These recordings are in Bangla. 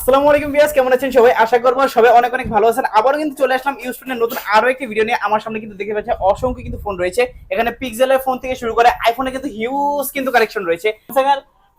আসসালামু আলাইকুম বিয়াস কেমন আছেন সবাই? আশা করব সবাই অনেক অনেক ভালো আছেন। আবারও কিন্তু চলে আসলাম নতুন একটি ভিডিও নিয়ে। আমার সামনে কিন্তু অসংখ্য কিন্তু ফোন রয়েছে। এখানে পিক্সেলের ফোন থেকে শুরু করে আইফোনে কিন্তু হিউজ কিন্তু কালেকশন রয়েছে।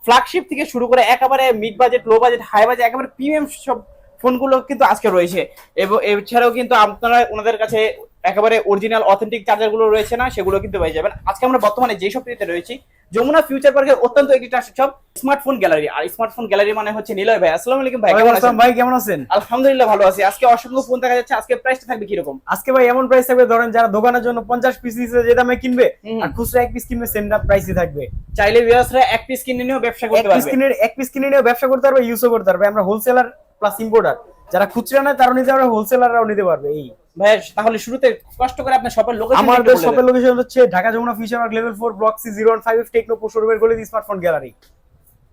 ফ্ল্যাগশিপ থেকে শুরু করে একেবারে mid budget low budget high budget একেবারে প্রিমিয়াম সব ফোনগুলো কিন্তু আজকে রয়েছে। এবং এছাড়াও কিন্তু আপনারা ওনাদের কাছে একেবারে অরিজিনাল অথেন্টিক চার্জারগুলো রয়েছে না সেগুলো কিন্তু পেয়ে যাবেন। আজকে আমরা বর্তমানে যে সবটিতে রয়েছি যমুনা ফিউচার পার্কের অত্যন্ত একটি সব স্মার্টফোন গ্যালারি আর স্মার্টফোন গ্যালারি মানে হচ্ছে নিলয় ভাই। আসসালামু আলাইকুম ভাই কেমন আছেন? ভাই কেমন আছেন? আলহামদুলিল্লাহ ভালো আছি। আজকে অসংখ্য ফোন দেখা যাচ্ছে আজকে প্রাইসটা থাকবে কীরকম? আজকে ভাই এমন প্রাইস থাকবে ধরেন যারা দোকানের জন্য পঞ্চাশ পিস যে দামে কিনবে আর খুচরা এক পিস কিনবে সেম দাম প্রাইসই থাকবে। চাইলে ভিউয়ার্সরা এক পিস কিনে নিয়েও ব্যবসা করতে পারবে। এক পিস কিনে এক পিস কিনে নিয়ে ব্যবসা করতে পারবে ইউজও করতে পারবে। আমরা হোলসেলার প্লাস ইম্পোর্টার যারা খুচরা নেয় তারাও নিতে পারবে হোলসেলাররাও নিতে পারবে এই। ভাই তাহলে শুরুতে কষ্ট করে আপনার শপের লোকেশন আমাদের শপের লোকেশন হচ্ছে Dhaka Jamuna future park level four block C zero one five Tecno শোরুমের গলি স্মার্টফোন গ্যালারি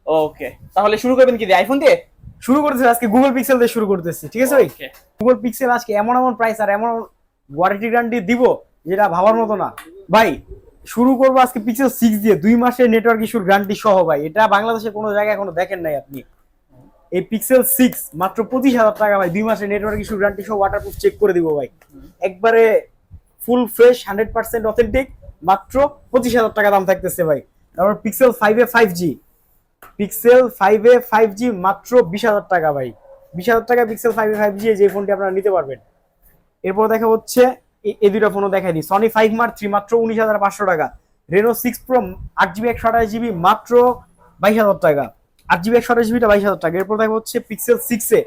ওকে তাহলে শুরু করবেন কি দিয়ে? আইফোন দিয়ে? শুরু করতেছি আজকে গুগল পিক্সেল দিয়ে শুরু করতেছি ঠিক আছে ভাই? গুগল পিক্সেল আজকে এমন এমন প্রাইস আর এমন ওয়ারেন্টি গ্যারান্টি দিব যেটা ভাবার মতো না। ভাই শুরু করব আজকে পিক্সেল সিক্স দিয়ে দুই মাসের নেটওয়ার্ক ইস্যুর গ্যারান্টি সহ ভাই। এটা বাংলাদেশে কোনো জায়গায় এখনও দেখেন নাই আপনি। এই পিক্সেল সিক্স মাত্র পঁচিশ হাজার টাকা ভাই, দুই মাসের নেটওয়ার্ক ইস্যুর গ্যারান্টি সহ ওয়াটারপ্রুফ চেক করে দিব ভাই। একবারে full fresh hundred percent authentic মাত্র পঁচিশ হাজার টাকা দাম থাকতেছে ভাই। তারপর pixel five A five G pixel five A five G মাত্র বিশ হাজার টাকা ভাই। বিশ হাজার টাকা pixel five A five G যে ফোনটি আপনারা নিতে পারবেন। এরপর দেখা হচ্ছে এই দুটো ফোনও দেখাই দিই। সনি ফাইভ মার্ক থ্রি মাত্র উনিশ হাজার পাঁচশো টাকা। রেনো সিক্স প্রো আট জিবি একশো আঠাশ জিবি মাত্র বাইশ হাজার টাকা। আট জিবি একশো আঠাশ জিবিটা বাইশ হাজার টাকা। এরপর দেখা হচ্ছে পিক্সেল সিক্সে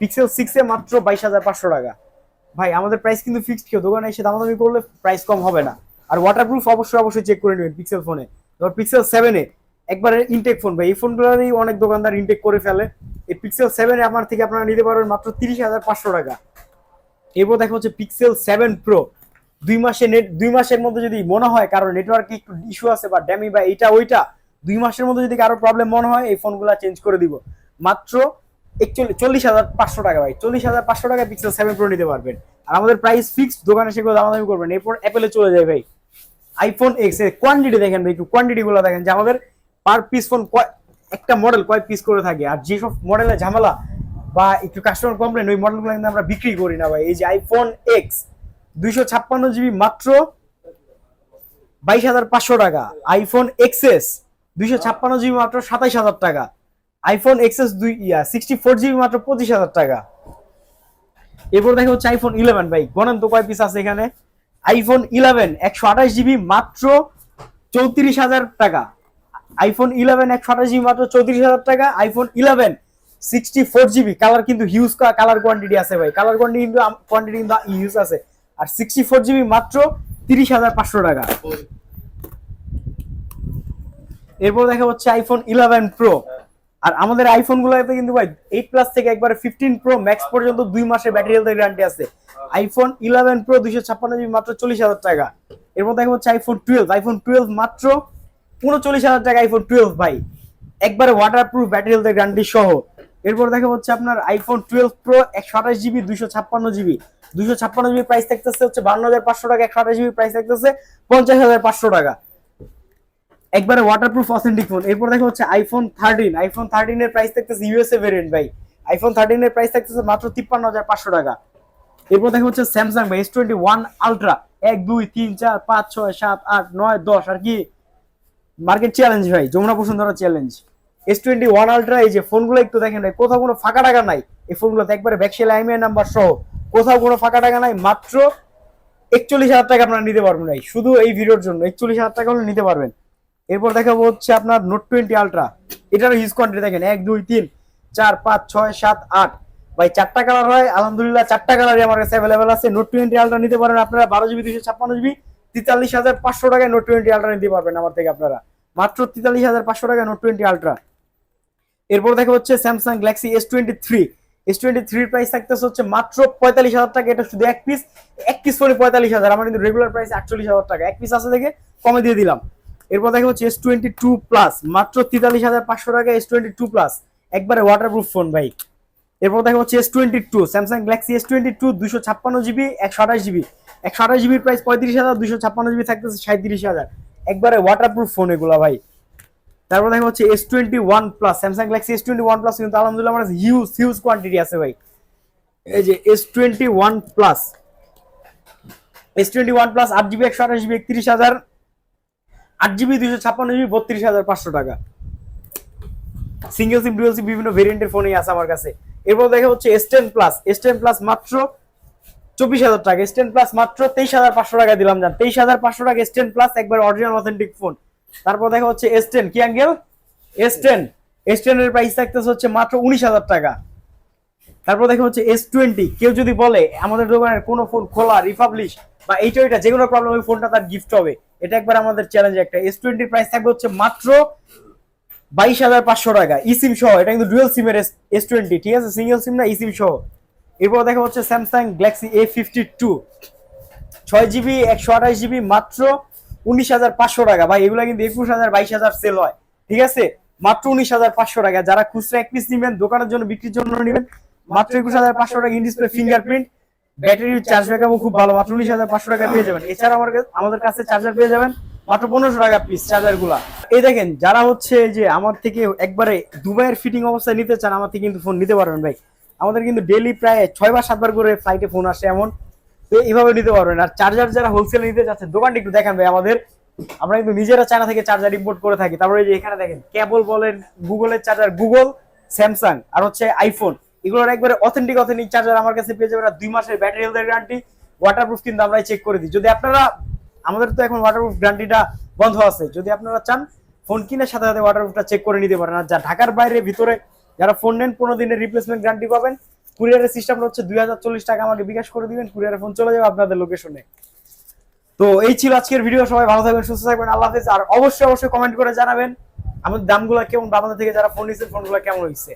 পিক্সেল সিক্সে মাত্র বাইশ হাজার পাঁচশো টাকা। ভাই, আমাদের প্রাইস কিন্তু ফিক্সড কেউ। দোকানে এসে দামাদামি করলে প্রাইস কম হবে না। আর ওয়াটারপ্রুফ অবশ্যই অবশ্যই চেক করে নেবেন পিক্সেল ফোনে এবার পিক্সেল সেভেনে একবারে ইনটেক ফোন ভাই। এই ফোনগুলোরই অনেক দোকানদার ইনটেক করে ফেলে। এই পিক্সেল সেভেনে আমার থেকে আপনারা নিতে পারবেন মাত্র তিরিশ হাজার পাঁচশো টাকা। এরপর দেখা হচ্ছে পিক্সেল সেভেন প্রো দুই মাসে নেট দুই মাসের মধ্যে যদি মনে হয় কারও নেটওয়ার্কে একটু ইস্যু আছে বা ড্যামি বা এইটা, ওইটা দুই মাসের মধ্যে যদি কারও প্রবলেম মনে হয়, এই ফোনগুলো চেঞ্জ করে দিব। মাত্র একচল্লিশ, চল্লিশ হাজার পাঁচশো টাকা ভাই। চল্লিশ হাজার পাঁচশো টাকা পিক্সেল সেভেন প্রো নিতে পারবেন। আর আমাদের প্রাইস ফিক্স দোকানে সেগুলো দামাদামি করবেন। এরপর অ্যাপেলে চলে যায় ভাই। আইফোন এক্সের কোয়ান্টিটি দেখেন ভাই, একটু কোয়ান্টিটি গুলো দেখেন। যে আমাদের পার পিস ফোন একটা মডেল কয় পিস করে থাকে। আর যেসব মডেলের ঝামেলা বা একটু কাস্টমার কমপ্লেন ওই মডেলগুলো কিন্তু আমরা বিক্রি করি না ভাই। এই যে আইফোন এক্স দুইশো ছাপ্পান্ন জিবি মাত্র বাইশ হাজার পাঁচশো টাকা। আইফোন এক্সএস দুইশো ছাপ্পান্ন জিবি মাত্র সাতাইশ হাজার টাকা। আইফোন এক্সএস দুই, ইয়া সিক্সটি ফোর জিবি মাত্র পঁচিশ হাজার টাকা। এরপর দেখা হচ্ছে আইফোন ইলেভেন ভাই গণেন তো কয় পিস আছে এখানে? আইফোন ইলেভেন একশো আঠাশ জিবি মাত্র চৌত্রিশ হাজার টাকা। আইফোন ইলেভেন একশো আঠাশ জিবি মাত্র চৌত্রিশ হাজার টাকা। IPhone eleven sixty four GB colour কিন্তু হিউজ কালার কোয়ান্টিটি আছে ভাই। কালার কোয়ান্টিটি কিন্তু কোয়ান্টিটি কিন্তু হিউজ আছে। আর সিক্সটি ফোর জিবি মাত্র তিরিশ হাজার পাঁচশো টাকা। এরপর দেখা হচ্ছে আইফোন ইলেভেন প্রো আর আমাদের আইফোন গুলোতে কিন্তু ভাই এইট প্লাস থেকে একবারে ফিফটিন প্রো ম্যাক্স পর্যন্ত দুই মাসের ব্যাটারি হেলথের গ্যারান্টি আছে। আইফোন ইলেভেন প্রো দুইশো ছাপ্পান্ন জিবি মাত্র চল্লিশ হাজার টাকা। এরপর দেখা হচ্ছে আইফোন টুয়েলভ আইফোন টুয়েলভ মাত্র উনচল্লিশ হাজার টাকা আইফোন টুয়েলভ ভাই। একবারে ওয়াটার প্রুফ ব্যাটারি হেলথের গ্যারান্টি সহ। এরপর দেখা হচ্ছে আপনার আইফোন টুয়েলভ প্রো একশো আঠাশ জিবি দুইশো ছাপ্পান্ন জিবি দুইশো ছাপ্পান্ন জিবি প্রাইস থাকতেছে হচ্ছে বান্ন হাজার পাঁচশো টাকা, একশো আঠাশ জিবি প্রাইস থাকতেছে পঞ্চাশ হাজার পাঁচশো টাকা। একবারে ওয়াটারপ্রুফ অথেন্টিক ফোন এরপর দেখা হচ্ছে আইফোন থার্টিন আইফোন থার্টিন এর প্রাইস থাকতেছে ইউএসএ ভেরিয়েন্ট ভাই। আইফোন থার্টিন এর প্রাইস থাকতেছে মাত্র তিপ্পান্ন হাজার পাঁচশো টাকা। এরপর দেখা হচ্ছে স্যামসাং ভাই এস টোয়েন্টি ওয়ান আলট্রা এক, দুই, তিন, চার, পাঁচ, ছয়, সাত, আট, নয়, দশ। আর কি মার্কেট চ্যালেঞ্জ ভাই, Jamuna Bashundhara challenge S twenty one ultra এই যে ফোনগুলো একটু দেখেন ভাই, কোথাও কোনো ফাঁকা টাকা নাই। এই ফোনগুলোতে একবারে ব্যাকসেল আইমিআই নাম্বার সহ কোথাও কোনো ফাঁকা টাকা নাই, মাত্র একচল্লিশ হাজার টাকা আপনারা নিতে পারবেন ভাই। শুধু এই ভিডিওর জন্য, একচল্লিশ হাজার টাকা হলে নিতে পারবেন। এরপর দেখাবো হচ্ছে আপনার নোট টোয়েন্টি আলট্রা এটারও হিউজ কোয়ান্টিটি দেখেন, এক, দুই, তিন, চার, পাঁচ, ছয়, সাত, আট। ভাই, চারটা কালার হয়, আলহামদুলিল্লাহ চারটা কালারই আমার কাছে অ্যাভেলেবেল আছে। নোট টোয়েন্টি আলট্রা নিতে পারেন আপনারা বারো জিবি দুশো ছাপ্পান্ন জিবি, তেতাল্লিশ হাজার পাঁচশো টাকায় নোট টোয়েন্টি আলট্রা নিতে পারবেন আমার থেকে আপনারা। মাত্র তেতাল্লিশ হাজার পাঁচশো টাকায় নোট টোয়েন্টি আলট্রা এরপর দেখা হচ্ছে Samsung Galaxy S twenty three S twenty থ্রির প্রাইস থাকতেছে হচ্ছে মাত্র পঁয়তাল্লিশ হাজার টাকা, এটা শুধু এক পিস এক পিস ফোনে পঁয়তাল্লিশ হাজার। আমার কিন্তু রেগুলার প্রাইস আটচল্লিশ হাজার টাকা। এক পিস আছে দেখে, কমে দিয়ে দিলাম। এরপর দেখা হচ্ছে এস টোয়েন্টি টু প্লাস মাত্র তেতাল্লিশ হাজার পাঁচশো টাকা এস টোয়েন্টি টু প্লাস একবারে ওয়াটারপ্রুফ ফোন ভাই। এরপর দেখা হচ্ছে S twenty two Samsung Galaxy S twenty two দুশো ছাপ্পান্ন জিবি, একশো আঠাশ জিবি। একশো আঠাশ জিবির প্রাইস পঁয়ত্রিশ হাজার দুশো ছাপ্পান্ন জিবি থাকতেছে সাঁত্রিশ হাজার। একবারে ওয়াটারপ্রুফ ফোন এগুলা ভাই। তারপর দেখা হচ্ছে S twenty one plus Samsung Galaxy S twenty one plus কিন্তু আলহামদুলিল্লাহ আমার হিউজ হিউজ কোয়ান্টিটি আছে ভাই। এই যে S twenty one plus S twenty one plus আট জিবি, একশো আঠাশ জিবি, একত্রিশ হাজার। আট জিবি দুইশো ছাপ্পান্ন জিবি বত্রিশ হাজার পাঁচশো টাকা। সিঙ্গেল সিম ডুয়েল সিম বিভিন্ন ভেরিয়েন্টের ফোনই আছে আমার কাছে। এরপর দেখা হচ্ছে S ten plus S ten plus মাত্র চব্বিশ হাজার টাকা। এস টেন প্লাস মাত্র তেইশ হাজার পাঁচশো টাকা দিলাম যান তেইশ হাজার পাঁচশো টাকা এস টেন প্লাস একবার অরিজিনাল অথেন্টিক ফোন তারপর দেখা হচ্ছে এস টেন কি আঙ্গেল এস টেন এস টেন এর প্রাইস থাকতেছে হচ্ছে মাত্র উনিশ হাজার টাকা। তারপর দেখা হচ্ছে এস টোয়েন্টি কেউ যদি বলে, আমাদের দোকানের কোনো ফোন খোলা রিপাবলিশ বা এইটা ওইটা যে কোনো প্রবলেম ওই ফোনটা তার গিফট হবে। এটা একবার আমাদের চ্যালেঞ্জ একটা এস টোয়েন্টির প্রাইস থাকবে হচ্ছে মাত্র বাইশ হাজার পাঁচশো টাকা। ই সিম সহ, এটা কিন্তু ডুয়েল সিমের এস টোয়েন্টি ঠিক আছে? সিঙ্গেল সিম না ই সিম সহ। এরপর দেখা হচ্ছে Samsung Galaxy A fifty two ছয় জিবি একশো আঠাশ জিবি মাত্র উনিশ হাজার পাঁচশো টাকা। ভাই, এগুলো কিন্তু একুশ হাজার, বাইশ হাজার সেল হয়। ঠিক আছে? মাত্র উনিশ হাজার পাঁচশো টাকা। যারা খুচরা এক পিস নেবেন, দোকানের জন্য বিক্রির জন্য নেবেন, মাত্র একুশ হাজার পাঁচশো টাকা in display fingerprint battery charge ব্যাকআপও খুব ভালো, মাত্র উনিশ হাজার পাঁচশো টাকা পেয়ে যাবেন। এছাড়া আমার আমাদের কাছে চার্জার পেয়ে যাবেন মাত্র পনেরোশো টাকা পিস চার্জারগুলা। এই দেখেন, যারা হচ্ছে যে আমার থেকে একবারে দুবাইয়ের ফিটিং অবস্থায় নিতে চান, আমার থেকে কিন্তু ফোন নিতে পারবেন ভাই। আমাদের কিন্তু ডেলি প্রায় ছয় বার সাতবার করে ফ্লাইটে ফোন আসে এমন। তো এইভাবে নিতে পারবেন। আর চার্জার যারা হোলসেল নিতে যাচ্ছেন দোকানটা একটু দেখান ভাই আমাদের। আমরা কিন্তু নিজেরা চায়না থেকে চার্জার ইম্পোর্ট করে থাকি। তারপরে যে এখানে দেখেন কেবল বলেন গুগলের চার্জার গুগল স্যামসাং আর হচ্ছে আইফোন এগুলোর একবারে অথেন্টিক অথেন্টিক চার্জার আমার কাছে পেয়ে আর দুই মাসের ব্যাটারি হেলথের গ্যারান্টি ওয়াটারপ্রুফ কিন্তু আমরা চেক করে দিই। যদি আপনারা, আমাদের তো এখন ওয়াটারপ্রুফ গ্যারান্টিটা বন্ধ আছে। যদি আপনারা চান ফোন কিনার সাথে সাথে ওয়াটারপ্রুফটা চেক করে নিতে পারেন। আর যা ঢাকার বাইরে, ভিতরে যারা ফোন নেন, পনেরো দিনের রিপ্লেসমেন্ট গ্যারান্টি পাবেন। কুরিয়ারের সিস্টেমটা হচ্ছে দুই হাজার চল্লিশ টাকা আমাকে বিকাশ করে দিবেন। কুরিয়ারের ফোন চলে যাবে আপনাদের লোকেশনে তো এই ছিল আজকের ভিডিও সবাই ভালো থাকবেন, সুস্থ থাকবেন। আল্লাহ হাফেজ। আর অবশ্যই অবশ্যই কমেন্ট করে জানাবেন, আমাদের দামগুলো কেমন, বা আমাদের থেকে যারা ফোন নিচ্ছে ফোনগুলো কেমন হয়েছে